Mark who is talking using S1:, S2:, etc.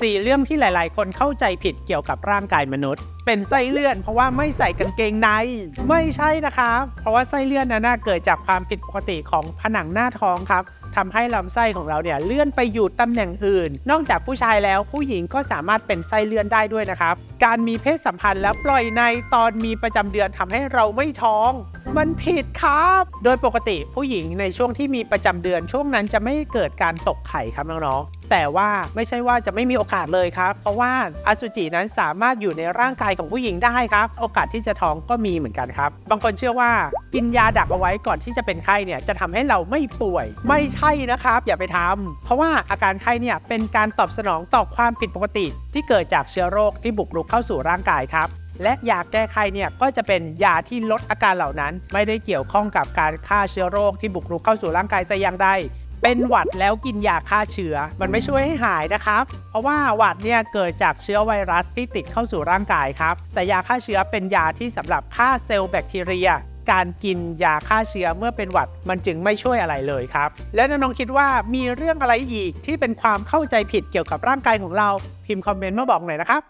S1: 4 เรื่องที่หลาย ๆ คนเข้าใจผิดเกี่ยวกับร่างกายมนุษย์ เป็นไส้เลื่อนเพราะว่าไม่ใส่กางเกงใน ไม่ใช่นะครับ เพราะว่าไส้เลื่อนนั้นนะเกิดจากความผิดปกติของผนังหน้าท้องครับทำให้ลำไส้ของเราเนี่ยเลื่อนไปอยู่ตำแหน่งอื่น นอกจากผู้ชายแล้วผู้หญิงก็สามารถเป็นไส้เลื่อนได้ด้วยนะครับ การมีเพศสัมพันธ์และปล่อยในตอนมีประจำเดือนทำให้เราไม่ท้อง มันผิดครับ โดยปกติผู้หญิงในช่วงที่มีประจำเดือนช่วงนั้นจะไม่เกิดการตกไข่ครับน้องๆ แต่ว่าไม่ใช่ว่าจะไม่มีโอกาสเลยครับ เพราะว่าอสุจินั้นสามารถอยู่ในร่างกายของผู้หญิงได้ครับ โอกาสที่จะท้องก็มีเหมือนกันครับ บางคนเชื่อว่ากินยาดักเอาไว้ก่อนที่จะเป็นไข้เนี่ยจะทำให้เราไม่ป่วย ไม่ใช่นะครับ อย่าไปทำเพราะว่าอาการไข้เนี่ยเป็นการตอบสนองต่อความผิดปกติ ที่เกิดจากเชื้อโรคที่บุกรุกเข้าสู่ร่างกายครับ และยาแก้ไขเนี่ยก็จะเป็นยาที่ลดอาการเหล่านั้น ไม่ได้เกี่ยวข้องกับการฆ่าเชื้อโรคที่บุกรุกเข้าสู่ร่างกายแต่อย่างใดเป็นหวัดแล้วกินยาฆ่าเชื้อ มันไม่ช่วยให้หายนะครับ เพราะว่าหวัดเนี่ยเกิดจากเชื้อไวรัสที่ติดเข้าสู่ร่างกายครับ แต่ยาฆ่าเชื้อเป็นยาที่สำหรับฆ่าเซลล์แบคทีเรีย การกินยาฆ่าเชื้อเมื่อเป็นหวัดมันจึงไม่ช่วยอะไรเลยครับ และน้องๆคิดว่ามีเรื่องอะไรอีกที่เป็นความเข้าใจผิดเกี่ยวกับร่างกายของเรา พิมพ์คอมเมนต์มาบอกหน่อยนะครับ